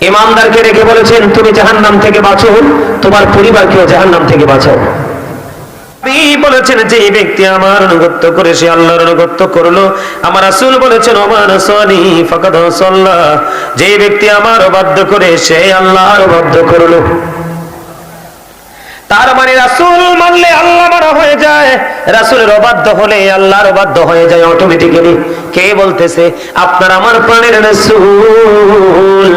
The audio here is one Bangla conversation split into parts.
ইমানদারকে রেখে বলেছেন, তুমি জাহান্নাম থেকে বাঁচো, তোমার পরিবারকেও জাহান্নাম থেকে বাঁচাও। বলেছেন যে ব্যক্তি আমার অনুগত্য করে, সে আল্লাহর অনুগত্য করল। আমার বলেছেন সানি যে ব্যক্তি আমার অবাধ্য করে, সে অবাধ্য করল। তার মানে মানলে আল্লাহ হয়ে যায়। রাসূলের অবাধ্য হলে আল্লাহর অবাধ্য হয়ে যায় অটোমেটিক্যালি কে বলতেছে, আপনার আমার প্রাণের রাসূল।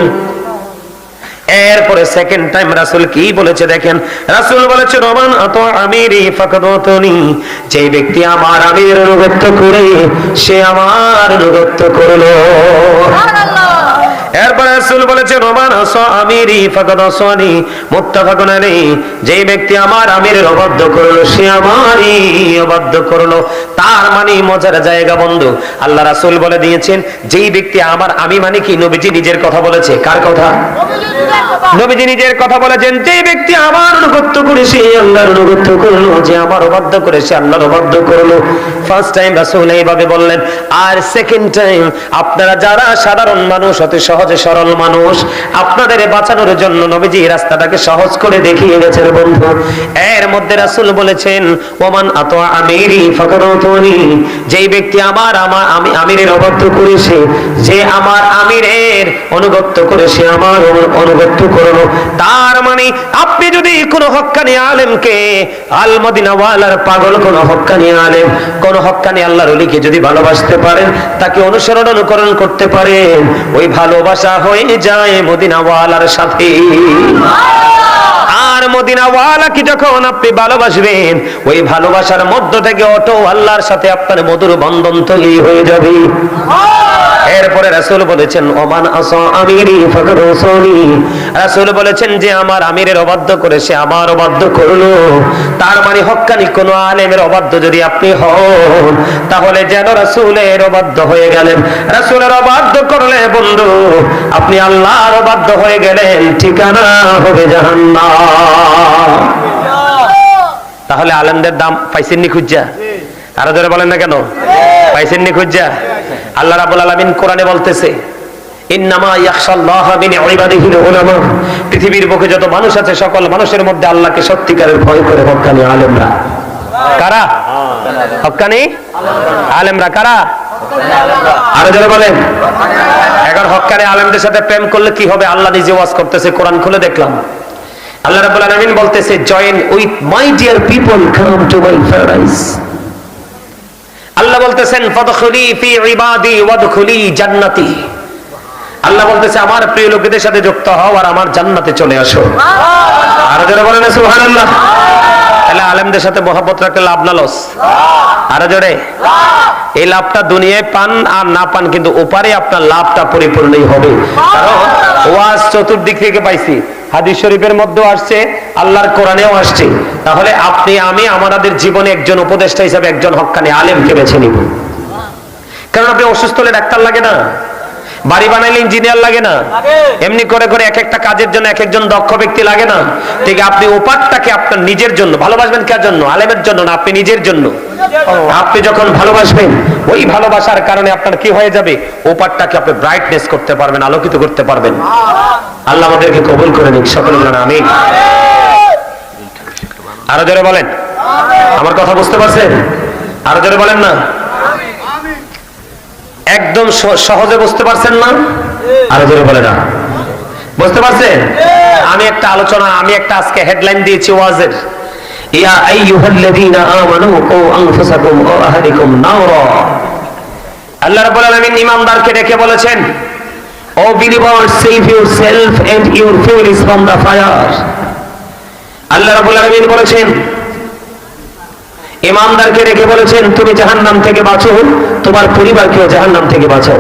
এরপরে সেকেন্ড টাইম রাসুল কি বলেছে দেখেন? রাসুল বলেছে, রমান আত আমিরি ফাকাদতনি যে ব্যক্তি আমার আমির অনুগত্য করে, সে আমার অনুগত্য করল। এরপরে রাসূল বলেছে, রমান আস আমিরি ফাকাদসনি মুত্তাফাকুন আলাইহি। ব্যক্তি আমার আমিরের অবাধ্য করল, সে আমারই অবাধ্য করল। তার মানে মজার জায়গা, বন্ধু, আল্লাহ রাসূল বলে দিয়েছেন, যেই ব্যক্তি আমার, আমি মানে কি? নবীজি নিজের কথা বলেছে। কার কথা? নবীজি নিজের কথা বলেছেন ব্যক্তি আমার অনুগত্য করে, সে আল্লাহর অনুগত্য করল। যে আমার অবাধ্য করে, সে আল্লাহর অবাধ্য করল। ফার্স্ট টাইম রাসূল এইভাবে বললেন, আর সেকেন্ড টাইম আপনারা যারা সাধারণ মানুষ, অতি সরল মানুষ। আপনাদের বাঁচানোর জন্য নবীজি রাস্তাটাকে সহজ করে দেখিয়ে গেছেন বন্ধু। এর মধ্যে রাসূল বলেছেন, ওমান আত আমিরি ফাকারতুনি যেই ব্যক্তি আমার আমার আমি আমিরের অবাধ্য করেছে, যে আমার আমিরের অনুগত্য করে সে আমার অনুগত্য করল। তার মানে আপনি যদি কোন হক্কানি আলেমকে আল মদিনাওয়ালার পাগল কোন হক্কানি আলেম, কোন হক্কানি আল্লাহর ওলিকে যদি ভালোবাসতে পারেন, তাকে অনুসরণ অনুকরণ করতে পারেন, ওই ভালোবাসা হয়ে যায় মদিনাওয়ালার সাথে। আর মদিনাওয়ালাকে যখন আপনি ভালোবাসবেন, ওই ভালোবাসার মধ্য থেকে অটো আল্লাহর সাথে আপনার মধুর বন্ধন তৈরি হয়ে যাবে। এরপরে রাসূল বলেছেন, ওমান আসা আমিরি ফাকাদ উসানি রাসূল বলেছেন যে, আমার আমিরের অবাধ্য করে সে আমার অবাধ্য করল। তার মানে হক্কানি কোন আলেমের অবাধ্য যদি আপনি হন, তাহলে যেন রাসূলের অবাধ্য হয়ে গেলেন। রাসূলের অবাধ্য করলে, বন্ধু, আপনি আল্লাহর অবাধ্য হয়ে গেলেন। ঠিকানা হবে জাহান্নাম। তাহলে আলেমদের দাম পাইছেন নি খুঁজা? আরও জোরে বলেন না কেন? পাইছেন নি খুঁজা? আল্লাহ রাব্বুল আলামিন কোরআনে বলতেছে পৃথিবীর বুকে যত মানুষ আছে, সকল মানুষের মধ্যে আল্লাহকে সত্যিকারের ভয় করে হক্কানি আলেমরা। কারা? হক্কানি আলেমরা। কারা? আরও জোরে বলেন। এখন হক্কানি আলেমদের সাথে প্রেম করলে কি হবে? আল্লাহ নিজে ওয়াজ করতেছে, কোরআন খুলে দেখলাম। আল্লাহ রাব্বুল আলামিন বলতেছে join with my dear people come to my paradise আল্লাহ বলতেছেন, ফাদখুলি ফি ইবাদি ওয়াদখুলি জান্নাতি। আল্লাহ বলতেছে, আমার প্রিয় লোকেদের সাথে যুক্ত হও আর আমার জান্নাতে চলে আসো। আর যারা বলেন সুবহানাল্লাহ। তাহলে আলেমদের সাথে মহব্বত রাখলে লাভ না লস। আরও জোরে। এই লাভটা দুনিয়ায় পান আর না পান, কিন্তু ওপারে আপনার লাভটা পরিপূর্ণই হবে। কারণ ওয়াজ চতুর্দিক থেকে পাইছি। হাদিস শরীফের মধ্যেও আসছে, আল্লাহর কোরআনেও আসছে। তাহলে আপনি, আমি, আমাদের জীবনে একজন উপদেষ্টা হিসাবে একজন হক্কানি আলেমকে বেছে নিব। কারণ আপনি অসুস্থ হলে ডাক্তার লাগে না। বাড়ি বানাইলে ইঞ্জিনিয়ার লাগে না। এমনি করে করে এক একটা কাজের জন্য এক একজন দক্ষ ব্যক্তি লাগে না। ঠিক আপনি ওপারটাকে আপনার নিজের জন্য ভালোবাসবেন কার জন্য? আলেমের জন্য না আপনি নিজের জন্য? আপনি যখন ভালোবাসবেন ওই ভালোবাসার কারণে আপনার কি হয়ে যাবে? ওপারটাকে আপনি ব্রাইটনেস করতে পারবেন আলোকিত করতে পারবেন। আল্লাহ। আমাদেরকে কবুল করে নিক সকল আমি আরও জোরে বলেন। আমার কথা বুঝতে পারছেন? আরও জোরে বলেন না? একদম সহজে বুঝতে পারছেন না? আরও জোরে বলে না। বুঝতে পারছেন? আমি একটা আলোচনা, আমি একটা আজকে হেডলাইন দিয়েছি ওয়াজের। ইয়া আল্লাহ ডেকে বলেছেন, ও সেভ ফ্রম দ্য ফায়ার বলেছেন ইমানদারকে রেখে বলেছেন, তুমি জাহান নাম থেকে বাঁচো, তোমার পরিবারকেও জাহান নাম থেকে বাঁচাও।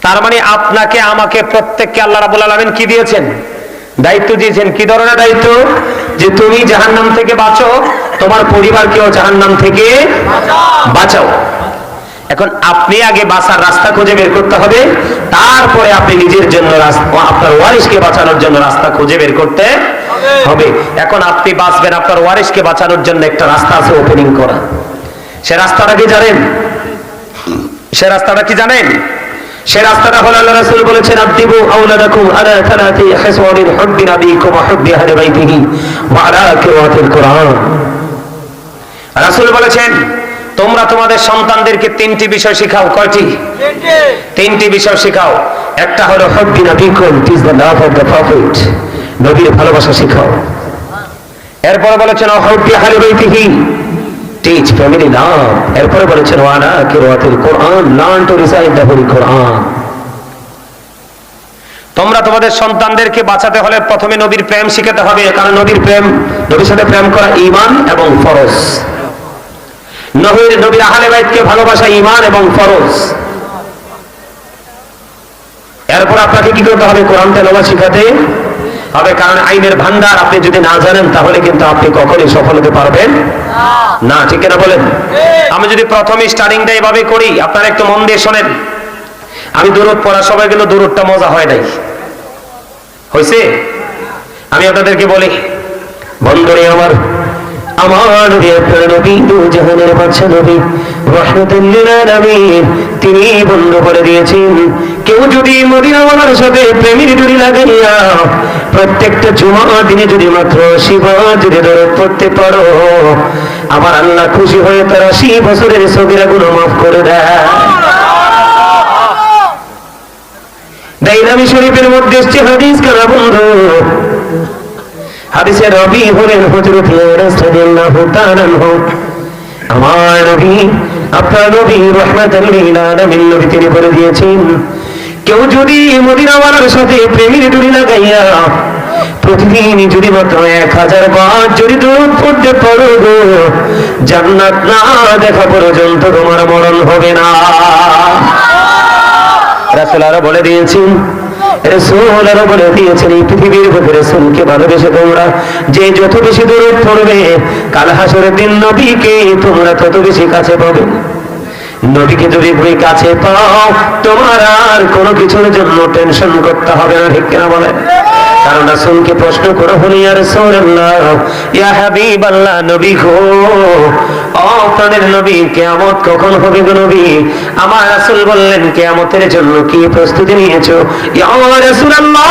তার মানে আপনাকে, আমাকে, প্রত্যেককে আল্লাহ রাবুল আলমিন কি দিয়েছেন? দায়িত্ব দিয়েছেন। কি ধরনের দায়িত্ব? যে তুমি জাহান নাম থেকে বাঁচো, তোমার পরিবারকেও জাহান্নাম থেকে বাঁচাও। এখন আপনি আগে বাঁচার রাস্তা খুঁজে বের করতে হবে। তারপরে আপনি নিজের জন্য আপনার ওয়ারিশকে বাঁচানোর জন্য রাস্তা খুঁজে বের করতে হবে। এখন আপনি বাঁচবেন আপনার ওয়ারিশকে বাঁচানোর জন্য একটা রাস্তা আছে ওপেনিং করা। সে রাস্তাটা কি জানেন? সে রাস্তাটা কি জানেন? সে রাস্তাটা হলো আল্লাহ রাসূল বলেছেন আদিবু আওলাদাকুম আলা থালাতি হিসওয়ারিন হুব্বি নাবিকুম ওয়া হুব্বি আহলি বাইতিহি ওয়া আলা কিরাতিল কোরআন। রাসূল বলেছেন, তোমরা তোমাদের সন্তানদেরকে তিনটি বিষয় শেখাও। কয়টি? তিনটি বিষয় শেখাও। একটা হলো হুব্বি নাবিকুম is the love of the prophet নবীর ভালোবাসা শেখাও। এরপরে বলেছেন টিচ ফ্যামিলি লাভ এরপরে বলেছেন ওয়ালা কিরাতিল কোরআন। Learn to recite the holy Quran তোমরা তোমাদের সন্তানদেরকে বাঁচাতে হলে প্রথমে নবীর প্রেম শিখাতে হবে, কারণ নবীর প্রেম, নবীর সাথে প্রেম করা ইমান এবং ফরজ। নবীর নবীর আহলে বাইতকে ভালোবাসা ঈমান এবং ফরজ। এরপর আপনাকে কি করতে হবে? কোরআন তেলাওয়াত শিখাতে হবে কারণ আইনের ভান্ডার আপনি যদি না জানেন তাহলে কিন্তু আপনি কখনই সফল হতে পারবেন না। ঠিক না বলেন? আমি যদি প্রথমে স্টার্টিংটা এভাবে করি আপনারা একটু মন দিয়ে শোনেন। আমি দূরত পড়া সবাই কিন্তু দূরতটা মজা হয় নাই। হয়েছে আমি আপনাদেরকে বলি বন্ধুরে আমার আমার নবী আপনার নবী, দু জাহানের বাদশা নবী তিনি বন্ধ করে দিয়েছেন। কেউ যদি মদিনাওয়ালার সাথে প্রেমের জুড়ি লাগাইয়া প্রত্যেকটা জুমা দিনে যদি মাত্র শিবা যদি দরদ পড়তে পারো আমার আল্লাহ খুশি হয়ে তার আশি বছরের সবিরা গুলো মাফ করে দেয়। দাইলামি শরীফের মধ্যে হাদিস, কারা বন্ধু? হাদিসে রবি হলেন হজরত ইয়ানাস রাদিয়াল্লাহু আমার নবী আপনার নবী রহমাতাল লিল আলামিন নবী তিনি বলে দিয়েছেন, কেউ যদি মদিনাওয়ালার সাথে প্রেমের ডুরি লাগাইয়া প্রতিদিন যদি মাত্র এক হাজার বার যদি দূর পড়তে পারো জান্নাত না দেখা পর্যন্ত তোমার মরণ হবে না। রাসূল আরও বলে দিয়েছেন বলে দিয়েছেন এই পৃথিবীর ভালোবেসে তোমরা। যে যত বেশি দূরে পড়বে, কাল হাসরের দিন নবীকে তোমরা তত বেশি কাছে পাবে। নবীকে যদি তুমি কাছে পাও, তোমার আর কোনো কিছুর জন্য টেনশন করতে হবে না, ঠিক কেনা বলেন? কারণ রাসূলকে প্রশ্ন করো হলো আর রাসূলুল্লাহ, ইয়া হাবিবাল্লাহ, নবী গো ও প্রাণের নবী, কিয়ামত কখন হবে গো নবী? আমার রাসূল বললেন, কিয়ামতের জন্য কি প্রস্তুতি নিয়েছো? ইয়া রাসূলুল্লাহ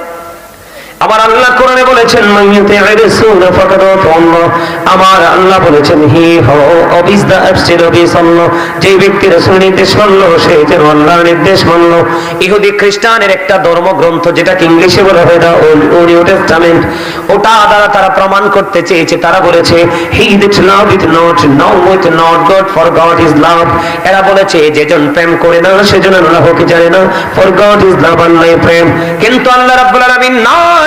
আমার আল্লাহ কোরআনে বলেছেন আল্লাহ আমার আল্লাহ বলেছেন, হি হো দা অ্যাবসিড অবিস যে ব্যক্তি রাসূল নির্দেশ মানলো, সে যেন আল্লাহর নির্দেশ মানলো। ইহুদি খ্রিস্টানের একটা ধর্মগ্রন্থ, যেটাকে ইংলিশে বলা হয় দা নিউ টেস্টামেন্ট ওটা দ্বারা তারা প্রমাণ করতে চেয়েছে। তারা বলেছে, he that love is not, now with not God, for God is love. এরা বলেছে যেজন প্রেম করে না সেজন আল্লাহকে জানে না, ফর গড ইজ লাভ আল্লাহ প্রেম। কিন্তু আল্লাহ রাব্বুল আলামিন না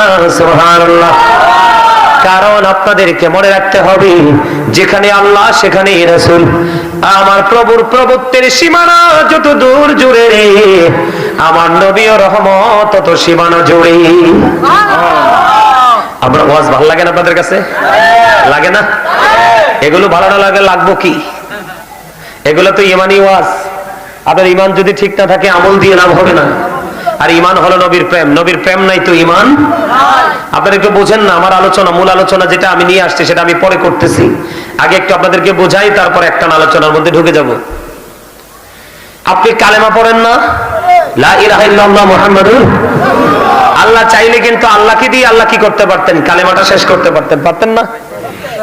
না সুবহানাল্লাহ। কারণ আপনাদেরকে মনে রাখতে হবে যেখানে আল্লাহ সেখানে রাসূল। আমার প্রভুর প্রভুত্বের সীমানা যত দূর জুড়ে রে আমার নবী ও রহমত তত সীমানা জুড়ে। আপনার ওয়াজ ভালো লাগে না আপনাদের কাছে? লাগে না? এগুলো ভালো না লাগে লাগবো কি? এগুলো তো ইমানি ওয়াজ। আপনার ইমান যদি ঠিক না থাকে আমল দিয়ে লাভ হবে না। আর ইমান হলো নবীর প্রেম। নবীর প্রেম নাই তো ইমান আপনারা একটু বোঝেন না, আমার আলোচনা, মূল আলোচনা যেটা আমি নিয়ে আসছি, সেটা আমি পরে করতেছি। আগে একটু আপনাদেরকে বোঝাই, তারপর একটা আলোচনার মধ্যে ঢুকে যাব। আপনি কালেমা পড়েন না? আল্লাহ চাইলে কিন্তু আল্লাহকে দিয়ে আল্লাহ কি করতে পারতেন? কালেমাটা শেষ করতে পারতেন পারতেন না?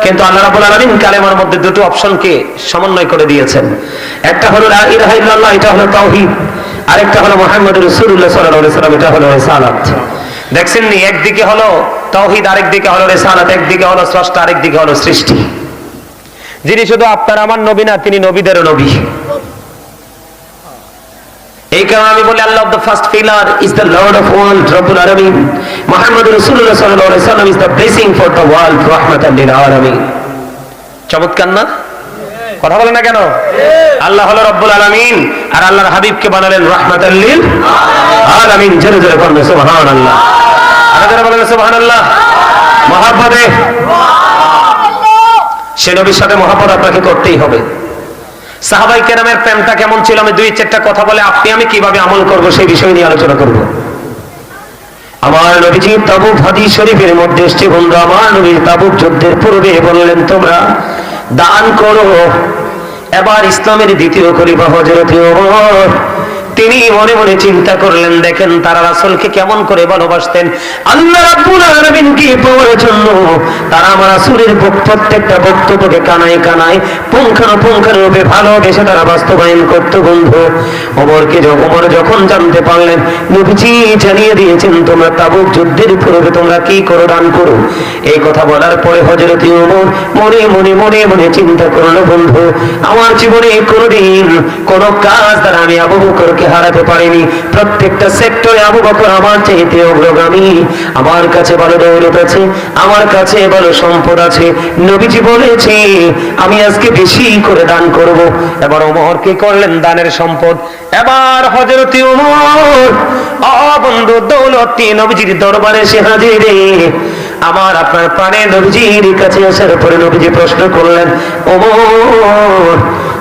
কিন্তু আল্লাহ রাব্বুল আলামিন কালেমার মধ্যে দুটো অপশনকে সমন্বয় করে দিয়েছেন। একটা হলো লা ইলাহা ইল্লাল্লাহ, এটা হলো তাওহীদ। আরেকটা হলো মুহাম্মাদুর রাসূলুল্লাহ সাল্লাল্লাহু আলাইহি সাল্লাম এটা হলো রিসালাত। দেখছেন নি, একদিকে হলো তৌহিদ আরেকদিকে হলো রেসালাত, একদিকে হলো স্রষ্টা, আরেকদিকে হলো সৃষ্টি। যিনি শুধু আপনার, আমার নবী না, তিনি নবীদেরও নবী। এই কারণে আমি বলি, আল্লাহ the first is the lord of world রব্বুল আলামিন। মুহাম্মদ রাসূলুল্লাহ সাল্লাম is the blessing for the world চমৎকার না? কথা বলে না কেন? আল্লাহ হলো রব্বুল আলামিন, আর আল্লাহর হাবিবকে বানালেন রাহমাতাল লিল আলামিন, জোরে জোরে বলেন সুবহানাল্লাহ। আর জোরে বলেন মহাব্বতে, সে নবীর সাথে আপনাকে করতেই হবে। সাহাবাই কেরামের প্রেমটা কেমন ছিল? আমি দুই চারটা কথা বলে আপনি আমি কীভাবে আমল করব সেই বিষয় নিয়ে আলোচনা করব। আমার নবীজি তাবুক হাদিস শরীফের মধ্যে এসছে, বন্ধু, আমার তাবুক যুদ্ধের পূর্বে বললেন, তোমরা দান করো। এবার ইসলামের দ্বিতীয় খলিফা হজরত তিনি মনে মনে চিন্তা করলেন, দেখেন তারা রাসূলকে কেমন করে ভালোবাসতেন। আল্লাহ রাব্বুল আলামিন কি পাওয়ার জন্য তারা আমার রাসূলের প্রত্যেকটা বক্তব্যকে কানায় কানায় পুঙ্খানুপুঙ্খানুরূপে ভালোবেসে তারা বাস্তবায়ন করত, বন্ধু। ওমরকে যখন জানতে পারলেন, নবীজি জানিয়ে দিয়েছেন, তোমরা তাবুক যুদ্ধের পূর্বে তোমরা কি করো, দান করো। এই কথা বলার পরে হযরত ওমর মনে মনে মনে মনে চিন্তা করল, বন্ধু, আমার জীবনে কোনোদিন কোন কাজ দ্বারা আমি আবু বকরকে হারাতে পারিনি। প্রত্যেকটা সেক্টরে আবু বকর আমার চাইতে অগ্রগামী। আমার কাছে ভালো দৌলত আছে, আমার কাছে ভালো সম্পদ আছে। নবীজি বলেছে, আমি আজকে বেশি করে দান করব। এবার ওমর কি করলেন? দানের সম্পদ। এবার হযরত ওমর, অ বন্ধু, দৌলতি নবীজির দরবারে সে হাজির আমার আপনার প্রাণে নবীজির কাছে আসার পরে নবীজি প্রশ্ন করলেন, ওমর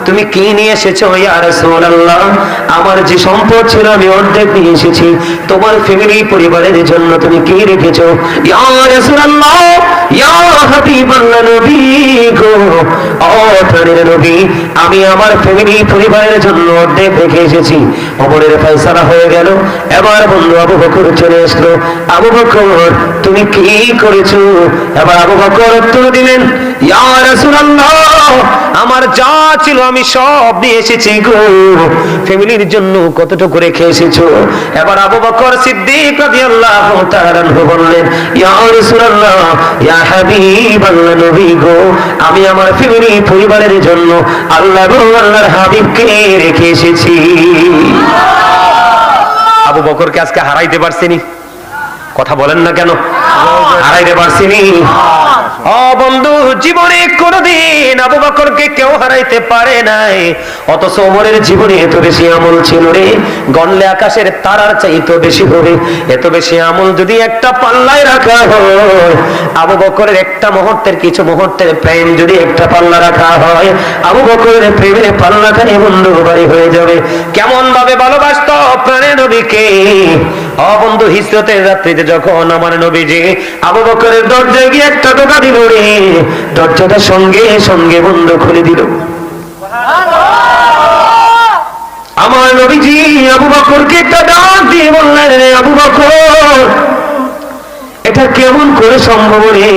তুমি কি নিয়ে এসেছ ইয়া রাসূলুল্লাহ? আমার যে সম্পদ ছিল, আমি অর্ধেক নিয়ে এসেছি। তোমার ফ্যামিলি পরিবারের জন্য তুমি কি রেখেছো? ইয়া রাসূলুল্লাহ, ইয়া হাবিবাল্লাহ নবী গো। ও প্রাণের নবী, আমি আমার ফ্যামিলি পরিবারের জন্য অর্ধেক রেখে এসেছি। অমরের ফয়সালা হয়ে গেল। এবার বন্ধু আবু বকর চলে আসলো। আবু বকর, তুমি কি করেছ? এবার আবু বকর উত্তর দিলেন, ইয়া রাসূলুল্লাহ আমার যা ছিল আমি সব নিয়ে এসেছি গো। ফ্যামিলির জন্য কতটুকু রেখে এসেছ? এবার আবু বকর সিদ্দিক রাদিয়াল্লাহু তাআলা বললেন, ইয়া রাসূলুল্লাহ, ইয়া হাবিবাল্লাহ নবী গো, আমি আমার ফ্যামিলি পরিবারের জন্য আল্লাহ এবং আল্লাহর হাবিবকে রেখে এসেছি। আবু বকরকে আজকে হারাইতে পারছিনি। কথা বলেন না কেন? হারাইতে পারছিনি। বন্ধু, জীবনে কোনদিন আবু বকরকে কেউ হারাইতে পারে নাই। অথচ ওমরের জীবনে এত বেশি আমল ছিল রে। আকাশের তারার চাইতো বেশি হবে। এত বেশি আমল যদি একটা পাল্লায় রাখা হয়, আবু বকরের একটা মুহূর্তের কিছু মুহূর্তের প্রেম যদি একটা পাল্লা রাখা হয়, আবু বকরের প্রেমের পাল্লাখানে বন্ধু বাড়ি হয়ে যাবে। কেমন ভাবে ভালোবাসত প্রাণের নবীকে? ও বন্ধু হিজরতের রাত্রিতে যখন আমার নবীজি আবু বকরের দরজায় গিয়ে একটা টোকা দিল রে, দরজাটা সঙ্গে সঙ্গে বন্ধ খুলে দিল। আমার নবীজি আবু বকরকে একটা ডাক দিয়ে বললেন রে আবু বকর, এটা কেমন করে সম্ভব রে?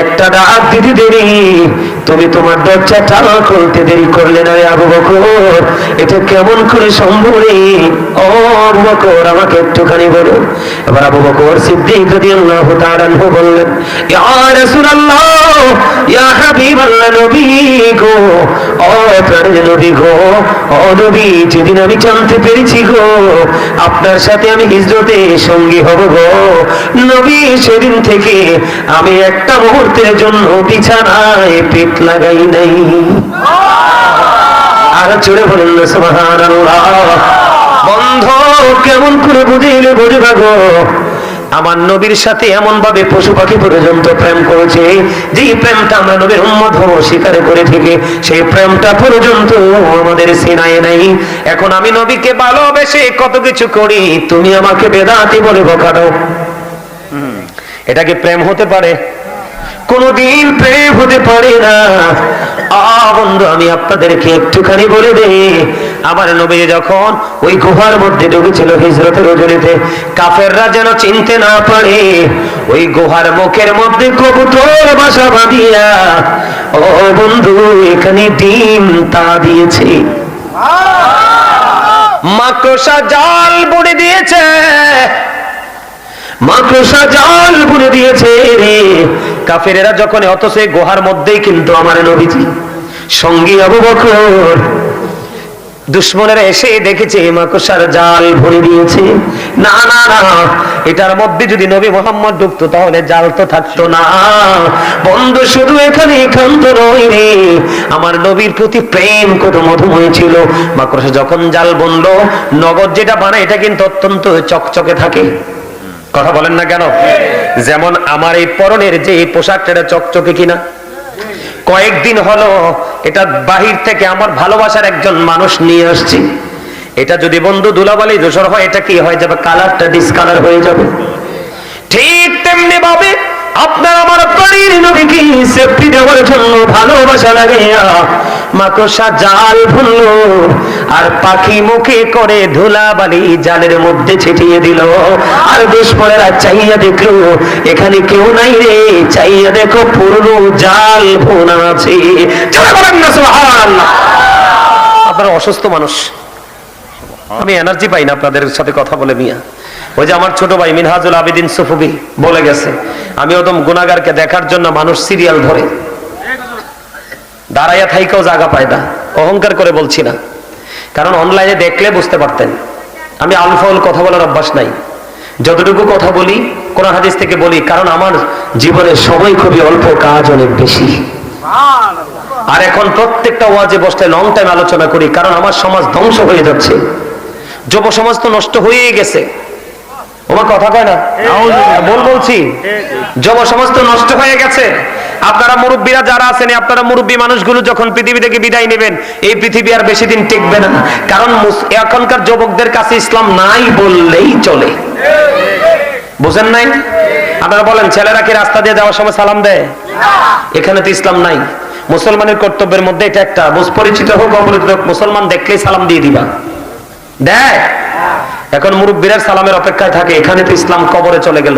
একটা ডাক দিতে দেরি তুমি তোমার দরজাটা খুলতে দেরি করলে না আবু বকর? এটা কেমন করে সম্ভব ও আবু বকর, আমাকে একটুখানি বলো। এবার আবু বকর সিদ্দিক রাদিয়াল্লাহু তাআলা বললেন, ইয়া রাসূলুল্লাহ, ইয়া নবী গো, ও নবী গো, ও নবী, যেদিন আমি জানতে পেরেছি গো, আপনার সাথে আমি হিজরতে সঙ্গী হব গো। নবী, সেদিন থেকে আমি একটা মুহূর্তের জন্য বিছানায় পেট লাগাই নাই। আর চড়ে বলেন না সুবহানাল্লাহ। বন্ধ, কেমন করে বুঝিলে বুঝবা গো? আমার নবীর সাথে এমন ভাবে পশু পাখি পর্যন্ত প্রেম করেছে যে প্রেমটা আমরা নবীর উম্মত হব, স্বীকার করে থেকে সেই প্রেমটা পর্যন্ত আমাদের সিনায় নাই। এখন আমি নবীকে ভালোবেসে কত কিছু করি, তুমি আমাকে বেদাতি বলে বকানো এটা কি প্রেম হতে পারে? কোনদিন প্রেম হতে পারে না। বন্ধু, আমি আপনাদেরকে একটুখানি বলে দেই, আমার নবী যখন ওই গুহার মধ্যে ঢুকেছিল হিজরতের ওজনেতে কাফেররা যেন চিনতে না পারে, ওই গুহার মুখের মধ্যে কবুতর বাসা বাঁধিয়া, ও বন্ধু, এখানে ডিম তা দিয়েছে। মাকড়সা জাল বুড়ে দিয়েছে। মাকড়সা জাল বুনে দিয়েছে। রে কাফেরেরা যখন অত সে গুহার মধ্যেই কিন্তু আমার নবীজি, সঙ্গী আবু বকর, দুশ্মনেরা এসে দেখেছে মাকড়সার জাল ভরে দিয়েছে। না না না, এটার মধ্যে যদি নবী মোহাম্মদ ঢুকতো তাহলে জাল তো থাকতো না। বন্ধু, শুধু এখানে একান্ত নয় রে আমার নবীর প্রতি প্রেম কত মধুময় ছিল। মাকড়সা যখন জাল বনলো, নগদ যেটা বানায়, এটা কিন্তু অত্যন্ত চকচকে থাকে। কথা বলেন না কেন? যেমন আমার এই পরনের যে এই পোশাকটা চকচকে কিনা। কয়েকদিন হলো এটা বাহির থেকে আমার ভালোবাসার একজন মানুষ নিয়ে আসছি। এটা যদি বন্ধু দুলাবালি দোষর হয়, এটা কি হয়ে যাবে? কালারটা ডিসকালার হয়ে যাবে। ঠিক তেমনি ভাবে আপনার আমার প্রাণীর নবীকে সেফটি দেওয়ার জন্য ভালোবাসা লাগে মাকড়সা জাল ভুললো আর পাখি মুখে করে ধুলা বালি জালের মধ্যে ছিটিয়ে দিল। আর দুষ্পরেরা চাইয়া দেখল, এখানে কেউ নাই রে, চাইয়া দেখো পুরনো জাল ভোনা আছে। আপনারা অসুস্থ মানুষ। আমি এনার্জি পাই না আপনাদের সাথে কথা বলে মিয়া। ওই যে আমার ছোট ভাই মিনহাজুল আবেদিন সুফুবি বলে গেছে, আমি ওদম গুনাগারকে দেখার জন্য মানুষ সিরিয়াল ধরে। দাঁড়াইয়া থাইকেও জায়গা পায় না। অহংকার করে বলছি না। কারণ অনলাইনে দেখলে বুঝতে পারতেন। আমি আলফাউল কথা বলার অভ্যাস নাই। যতটুকু কথা বলি, কোরআন হাদিস থেকে বলি, কারণ আমার জীবনের সময় খুবই অল্প, কাজ অনেক বেশি। আর এখন প্রত্যেকটা ওয়াজে বসতে লং টাইম আলোচনা করি, কারণ আমার সমাজ ধ্বংস হয়ে যাচ্ছে। যুব সমাজ তো নষ্ট হয়েই গেছে। ওমা কথা কয় না? বল বলছি যুব সমাজ তো নষ্ট হয়ে গেছে। আপনারা মুরব্বীরা যারা আছেন আপনারা মুরব্বী মানুষগুলো যখন পৃথিবী থেকে বিদায় নেবেন এই পৃথিবী আর বেশি দিন টিকবে না। কারণ এখনকার যুবকদের কাছে ইসলাম নাই বললেই চলে। বুঝেন নাই? আপনারা বলেন ছেলেরা কি রাস্তা দিয়ে যাওয়ার সময় সালাম দেয়? এখানে তো ইসলাম নাই। মুসলমানের কর্তব্যের মধ্যে এটা একটা। বুঝ পরিচিত হোক অপরিচিত হোক মুসলমান দেখলেই সালাম দিয়ে দিবা। দেয় এখন মুরব্বীরা সালামের অপেক্ষায় থাকে এখানে তো ইসলাম কবরে চলে গেল।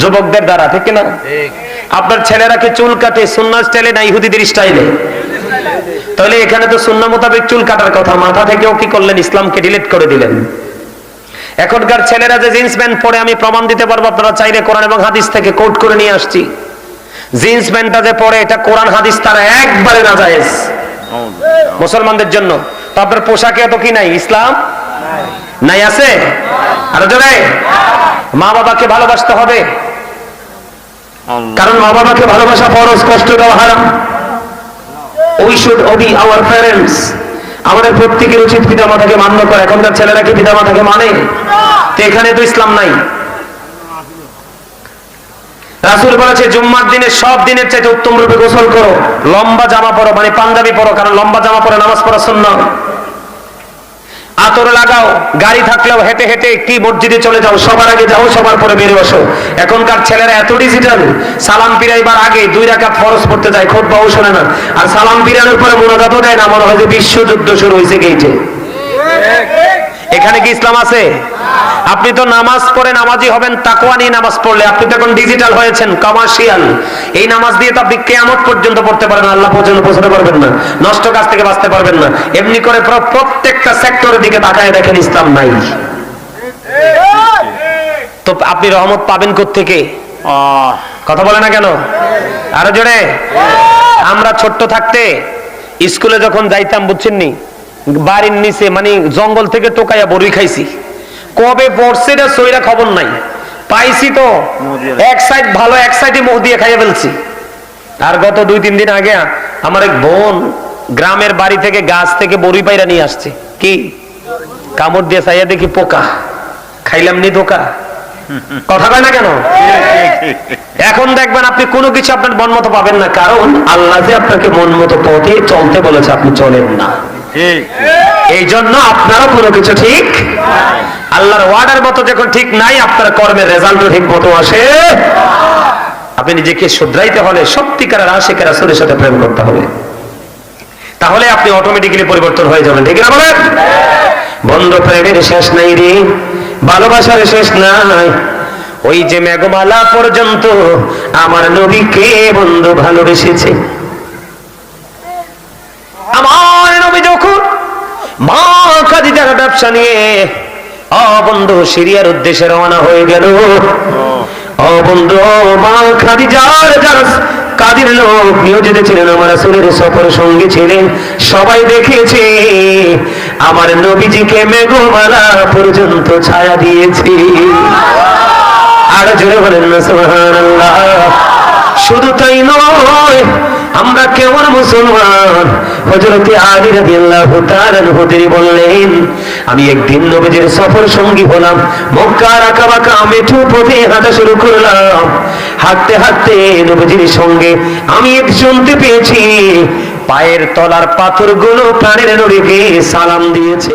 যুবকদের দ্বারা ঠিক না? আপনার ছেলেরা কি চুল কাটে? সুন্না স্টাইলে না ইহুদিদের স্টাইলে তাহলে এখানে তো সুন্না মোতাবেক চুল কাটার কথা মাথা থেকেও কি করলেন? ইসলামকে ডিলিট করে দিলেন। এখনকার ছেলেরা যে জিন্স প্যান্ট পরে আমি প্রমাণ দিতে পারব আপনারা চাইলে কোরআন এবং হাদিস থেকে কোট করে নিয়ে আসছি। জিন্স প্যান্টটা যে পরে এটা কোরআন হাদিস তারা একবারে না জায়েজ মুসলমানদের জন্য। তো আপনার পোশাকে এত কি নাই? ইসলাম? নাই আছে? আরও জোরে। মা বাবাকে ভালোবাসতে হবে। কারণ মা বাবাকে ভালোবাসা ফরজ, কষ্ট দেওয়া হারাম। We should obey our parents আমাদের প্রত্যেকের উচিত পিতা মাতাকে মান্য করে। এখনকার ছেলেরা কি পিতা মাতাকে মানে? তো এখানে তো ইসলাম নাই। রাসুল বলেছে, জুম্মার দিনে সব দিনের চাইতে উত্তম রূপে গোসল করো। লম্বা জামা পরো মানে পাঞ্জাবি পরো, কারণ লম্বা জামা পরে নামাজ পড়া সুন্নাহ আতর লাগাও, গাড়ি থাকলেও হেঁটে হেঁটে কি মসজিদে চলে যাও, সবার আগে যাও, সবার পরে বেরিয়ে বসো। এখনকার ছেলেরা এত ডিজিটাল সালাম পিরাইবার আগে দুই রাকাত ফরজ পড়তে যায় খোদ বাবু শোনে না। আর সালাম পিরানোর পরে মোনাজাতও দেয় না, মনে হয় যে বিশ্বযুদ্ধ শুরু হয়েছে গেইটে এখানে কি ইসলাম আছে? আপনি তো নামাজ পড়ে নামাজি হবেন, তাকওয়া নিয়ে নামাজ পড়লে আপনি তো এখন ডিজিটাল হয়েছেন কমার্শিয়াল এই নামাজ দিয়ে তো আপনি কেয়ামত পর্যন্ত পড়তে পারেন আল্লাহ পর্যন্ত পৌঁছাতে পারবেন না, নষ্ট কাজ থেকে বাঁচতে পারবেন না। এমনি করে প্র- প্রত্যেকটা সেক্টরের দিকে তাকায় দেখেন ইসলাম নাই। তো আপনি রহমত পাবেন থেকে কথা বলে না কেন? আরও জোরে? আমরা ছোট্ট থাকতে স্কুলে যখন যাইতাম বুঝছেন নি বাড়ির নিচে মানে জঙ্গল থেকে টোকাইয়া বড়ি খাইছি। কবে পড়ছে এটা সইরা খবর নাই। পাইছি তো এক সাইড ভালো এক সাইডে মুখ দিয়ে খাইয়ে ফেলছি। আর গত দুই তিন দিন আগে আমার এক বোন গ্রামের বাড়ি থেকে গাছ থেকে বড়ি পাইরা নিয়ে আসছে। কি? কামড় দিয়ে চাইয়া দেখি পোকা। খাইলাম নি ধোকা। কথা কয় না কেন? এখন দেখবেন আপনি কোনো কিছু আপনার মন মতো পাবেন না। কারণ আল্লাহ যে আপনাকে মন মতো পথে চলতে বলেছে আপনি চলেন না। এই জন্য আপনারও কোনো কিছু ঠিক আল্লাহর ওয়ার্ডের মতো যখন ঠিক নাই, আপনার কর্মের রেজাল্ট ঠিক মতো আসে। আপনি নিজেকে শুধরাইতে হলে সত্যিকারের আশেকের আসলের সাথে প্রেম করতে হবে। তাহলে আপনি অটোমেটিক্যালি পরিবর্তন হয়ে যাবেন, ঠিক না বলেন? বন্ধ, প্রেমের শেষ নাই রে, ভালোবাসার শেষ নাই। ওই যে মেঘমালা পর্যন্ত আমার নবীকে বন্ধু ভালোবেসেছে আমার নবী যখন মা খাদিজার ব্যবসা নিয়ে। অ বন্ধু, সিরিয়ার উদ্দেশ্যে রওনা হয়ে গেল। ও বন্ধু মা খাদিজার যারা কাজের লোক নিয়োজিত ছিলেন, আমার রাসূলের সফর সঙ্গী ছিলেন। সবাই দেখেছে, আমার নবীজিকে মেঘমালা পর্যন্ত ছায়া দিয়েছি। আর জোরে বলেন না, সুবহানাল্লাহ। শুধু তাই নয়, আমরা কেমন মুসলমান? হযরতে আলী রাদিয়াল্লাহু তাআলা তিনি বললেন, আমি একদিন নবীজির সফর সঙ্গী হলাম, মক্কার আঁকাবাঁকা মেঠু পথে হাঁটা শুরু করলাম। হাঁটতে হাঁটতে নবীজির সঙ্গে আমি শুনতে পেয়েছি, পায়ের তলার পাথরগুলো প্রাণের নবীকে সালাম দিয়েছে।